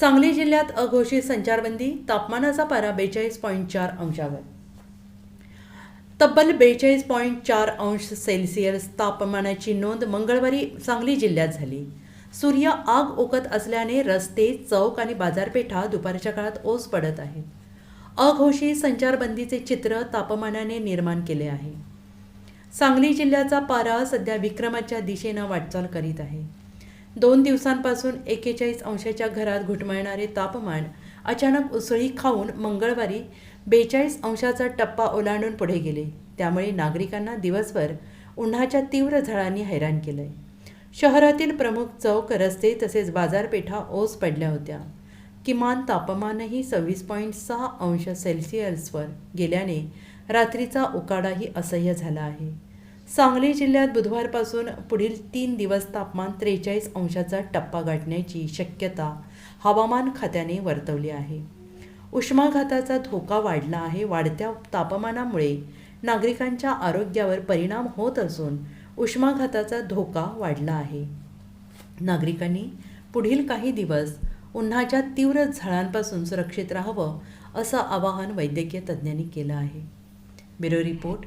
सांगली जिल्ह्यात अघोषित संचारबंदी तापमानाचा पारा बेचाळीस पॉईंट चार अंशावर. तब्बल बेचाळीस पॉईंट चार अंश सेल्सिअस तापमानाची नोंद मंगळवारी सांगली जिल्ह्यात झाली. सूर्य आग ओकत असल्याने रस्ते चौक आणि बाजारपेठा दुपारच्या काळात ओस पडत आहेत. अघोषित संचारबंदीचे चित्र तापमानाने निर्माण केले आहे. सांगली जिल्ह्याचा पारा सध्या विक्रमाच्या दिशेनं वाटचाल करीत आहे. दोन दिवसांपासून एकेचाळीस अंशाच्या घरात घुटमळणारे तापमान अचानक उसळी खाऊन मंगळवारी बेचाळीस अंशाचा टप्पा ओलांडून पुढे गेले. त्यामुळे नागरिकांना दिवसभर उन्हाच्या तीव्र झळांनी हैराण केलंय. शहरातील प्रमुख चौक रस्ते तसेच बाजारपेठा ओस पडल्या होत्या. किमान तापमानही सव्वीस पॉईंट सहा अंश सेल्सिअसवर गेल्याने रात्रीचा उकाडाही असह्य झाला आहे. सांगली जिल्ह्यात बुधवारपासून पुढील तीन दिवस तापमान त्रेचाळीस अंशाचा टप्पा गाठण्याची शक्यता हवामान खात्याने वर्तवली आहे. उष्माघाताचा धोका वाढला आहे. वाढत्या तापमानामुळे नागरिकांच्या आरोग्यावर परिणाम होत असून उष्माघाताचा धोका वाढला आहे. नागरिकांनी पुढील काही दिवस उन्हाच्या तीव्र झळांपासून सुरक्षित राहावं असं आवाहन वैद्यकीय तज्ज्ञांनी केलं आहे. Bureau report